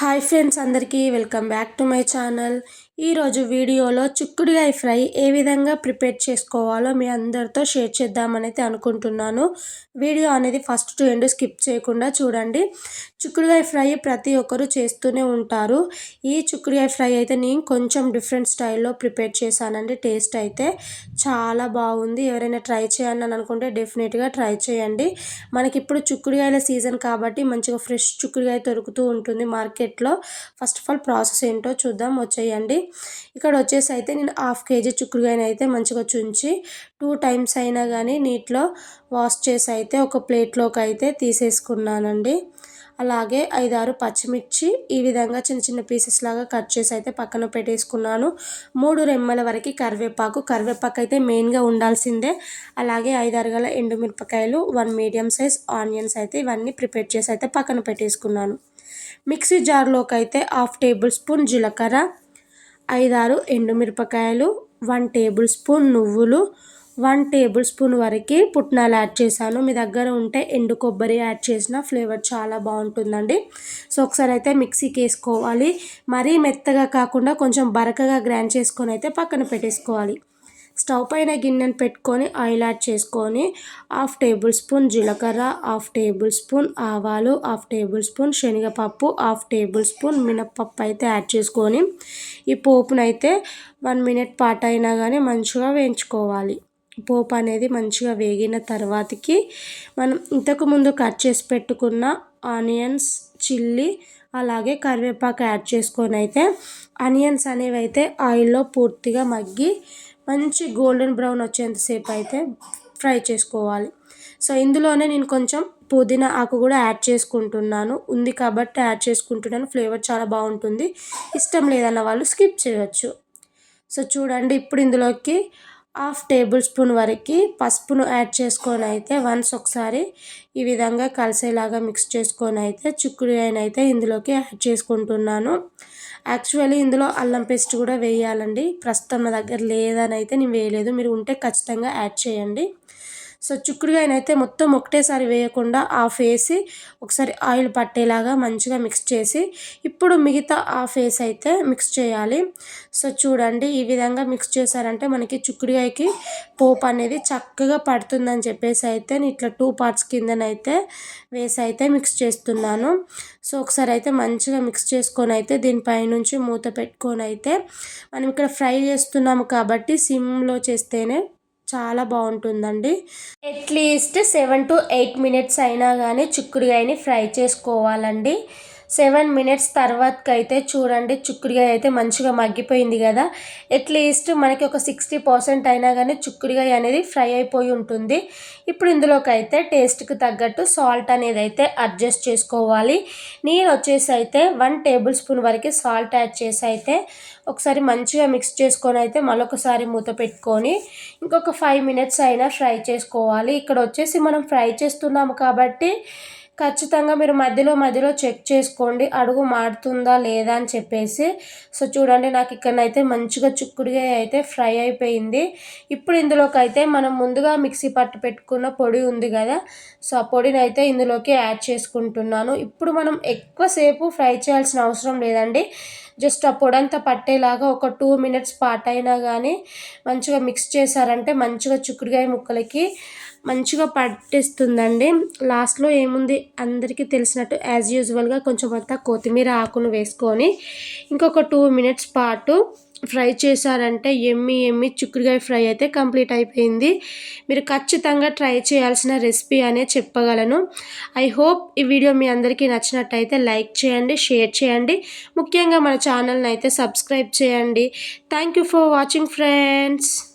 Hi friends అందరికీ welcome back to my channel. ఈరోజు వీడియోలో చిక్కుడుగాయ ఫ్రై ఏ విధంగా ప్రిపేర్ చేసుకోవాలో మీ అందరితో షేర్ చేద్దామని అయితే అనుకుంటున్నాను. వీడియో అనేది ఫస్ట్ టు ఎండ్ స్కిప్ చేయకుండా చూడండి. చిక్కుడుగాయ ఫ్రై ప్రతి ఒక్కరు చేస్తూనే ఉంటారు. ఈ చిక్కుడుగాయ ఫ్రై అయితే నేను కొంచెం డిఫరెంట్ స్టైల్లో ప్రిపేర్ చేశానండి. టేస్ట్ అయితే చాలా బాగుంది. ఎవరైనా ట్రై చేయాలని అనుకుంటే డెఫినెట్గా ట్రై చేయండి. మనకి ఇప్పుడు చిక్కుడుగాయల సీజన్ కాబట్టి మంచిగా ఫ్రెష్ చిక్కుడుగాయ దొరుకుతూ ఉంటుంది మార్కెట్లో. ఫస్ట్ ఆఫ్ ఆల్ ప్రాసెస్ ఏంటో చూద్దాం. వచ్చేయండి. ఇక్కడ వచ్చేసి అయితే నేను హాఫ్ కేజీ చుక్కుడుగాయని అయితే మంచిగా చుంచి టూ టైమ్స్ అయినా కానీ నీటిలో వాష్ చేసి అయితే ఒక ప్లేట్లోకి అయితే తీసేసుకున్నానండి. అలాగే ఐదారు పచ్చిమిర్చి ఈ విధంగా చిన్న చిన్న పీసెస్ లాగా కట్ చేసి అయితే పక్కన పెట్టేసుకున్నాను. మూడు రెమ్మల వరకు కరివేపాకు. కరివేపాకు అయితే మెయిన్గా ఉండాల్సిందే. అలాగే ఐదారు గల ఎండుమిరపకాయలు వన్ మీడియం సైజ్ ఆనియన్స్ అయితే ఇవన్నీ ప్రిపేర్ చేసి అయితే పక్కన పెట్టేసుకున్నాను. మిక్సీ జార్లోకి అయితే హాఫ్ టేబుల్ స్పూన్ జీలకర్ర ఐదారు ఎండుమిరపకాయలు వన్ టేబుల్ స్పూన్ నువ్వులు వన్ టేబుల్ స్పూన్ వరకు పుట్నాలు యాడ్ చేశాను. మీ దగ్గర ఉంటే ఎండు కొబ్బరి యాడ్ చేసిన ఫ్లేవర్ చాలా బాగుంటుందండి. సో ఒకసారి అయితే మిక్సీకి వేసుకోవాలి. మరీ మెత్తగా కాకుండా కొంచెం బరకగా గ్రైండ్ చేసుకొని అయితే పక్కన పెట్టేసుకోవాలి. స్టవ్ పైన గిన్నెను పెట్టుకొని ఆయిల్ యాడ్ చేసుకొని హాఫ్ టేబుల్ స్పూన్ జీలకర్ర హాఫ్ టేబుల్ స్పూన్ ఆవాలు హాఫ్ టేబుల్ స్పూన్ శనగపప్పు హాఫ్ టేబుల్ స్పూన్ మినప్పప్పు అయితే యాడ్ చేసుకొని ఈ పోపునైతే వన్ మినిట్ పాట అయినా కానీ మంచిగా వేయించుకోవాలి. పోపు అనేది మంచిగా వేగిన తర్వాతకి మనం ఇంతకుముందు కట్ చేసి పెట్టుకున్న ఆనియన్స్ చిల్లీ అలాగే కరివేపాకు యాడ్ చేసుకొని అయితే ఆనియన్స్ అనేవి అయితే ఆయిల్లో పూర్తిగా మగ్గి మంచి గోల్డెన్ బ్రౌన్ వచ్చేంతసేపు అయితే ఫ్రై చేసుకోవాలి. సో ఇందులోనే నేను కొంచెం పుదీనా ఆకు కూడా యాడ్ చేసుకుంటున్నాను. ఉంది కాబట్టి యాడ్ చేసుకుంటున్నాను. ఫ్లేవర్ చాలా బాగుంటుంది. ఇష్టం లేదన్న వాళ్ళు స్కిప్ చేయవచ్చు సో చూడండి ఇప్పుడు ఇందులోకి హాఫ్ టేబుల్ స్పూన్ వరకు పసుపును యాడ్ చేసుకొని అయితే వన్స్ ఒకసారి ఈ విధంగా కలిసేలాగా మిక్స్ చేసుకొని అయితే చిక్కుడుకాయని అయితే ఇందులోకి యాడ్ చేసుకుంటున్నాను. యాక్చువల్లీ ఇందులో అల్లం పేస్ట్ కూడా వేయాలండి. ప్రస్తుతం నా దగ్గర లేదని అయితే నేను వేయలేదు. మీరు ఉంటే ఖచ్చితంగా యాడ్ చేయండి. సో చిక్కుడుగాయనైతే మొత్తం ఒకటేసారి వేయకుండా హాఫ్ వేసి ఒకసారి ఆయిల్ పట్టేలాగా మంచిగా మిక్స్ చేసి ఇప్పుడు మిగతా హాఫ్ వేసి అయితే మిక్స్ చేయాలి. సో చూడండి ఈ విధంగా మిక్స్ చేశారంటే మనకి చిక్కుడుగాయకి పోపు అనేది చక్కగా పడుతుందని చెప్పేసి అయితే ఇట్లా టూ పార్ట్స్ కిందనైతే వేసి అయితే మిక్స్ చేస్తున్నాను. సో ఒకసారి అయితే మంచిగా మిక్స్ చేసుకొని అయితే దీనిపైనుంచి మూత పెట్టుకొని అయితే మనం ఇక్కడ ఫ్రై చేస్తున్నాము కాబట్టి సిమ్లో చేస్తేనే చాలా బాగుంటుందండి. At least seven to eight minutes అయినా కానీ చిక్కుడుగాయని ఫ్రై చేసుకోవాలండి. సెవెన్ మినిట్స్ తర్వాతకైతే అయితే చూడండి చుక్కుడుగాయ అయితే మంచిగా మగ్గిపోయింది కదా. అట్లీస్ట్ మనకి ఒక సిక్స్టీ పర్సెంట్ అయినా కానీ చుక్కుడుగాయ అనేది ఫ్రై అయిపోయి ఉంటుంది. ఇప్పుడు ఇందులోకి అయితే టేస్ట్కి తగ్గట్టు సాల్ట్ అనేది అయితే అడ్జస్ట్ చేసుకోవాలి. నేను వచ్చేసి అయితే వన్ టేబుల్ స్పూన్ వరకు సాల్ట్ యాడ్ చేసి అయితే ఒకసారి మంచిగా మిక్స్ చేసుకొని అయితే మరొకసారి మూత పెట్టుకొని ఇంకొక ఫైవ్ మినిట్స్ అయినా ఫ్రై చేసుకోవాలి. ఇక్కడ వచ్చేసి మనం ఫ్రై చేస్తున్నాము కాబట్టి ఖచ్చితంగా మీరు మధ్యలో మధ్యలో చెక్ చేసుకోండి. అడుగు మాడుతుందా లేదా అని చెప్పేసి. సో చూడండి నాకు ఇక్కడనైతే మంచిగా చుక్కుడుగా అయితే ఫ్రై అయిపోయింది. ఇప్పుడు ఇందులోకి అయితే మనం ముందుగా మిక్సీ పట్టు పెట్టుకున్న పొడి ఉంది కదా. సో ఆ పొడిని అయితే ఇందులోకి యాడ్ చేసుకుంటున్నాను. ఇప్పుడు మనం ఎక్కువసేపు ఫ్రై చేయాల్సిన అవసరం లేదండి. జస్ట్ ఆ పొడంతా పట్టేలాగా ఒక టూ మినిట్స్ పాట్ అయినా కానీ మంచిగా మిక్స్ చేశారంటే మంచిగా చుక్కుడుగాయ ముక్కలకి మంచిగా పట్టేస్తుందండి. లాస్ట్లో ఏముంది? అందరికీ తెలిసినట్టు యాజ్ యూజువల్గా కొంచెం అంతా కొత్తిమీర ఆకును వేసుకొని ఇంకొక టూ మినిట్స్ పాటు ఫ్రై చేశారంటే ఎమ్మి ఎమ్మి చిక్కుడుగాయ ఫ్రై అయితే కంప్లీట్ అయిపోయింది. మీరు ఖచ్చితంగా ట్రై చేయాల్సిన రెసిపీ అనే చెప్పగలను. ఐ హోప్ ఈ వీడియో మీ అందరికీ నచ్చినట్టయితే లైక్ చేయండి షేర్ చేయండి. ముఖ్యంగా మన ఛానల్ని అయితే సబ్స్క్రైబ్ చేయండి. Thank you for watching friends.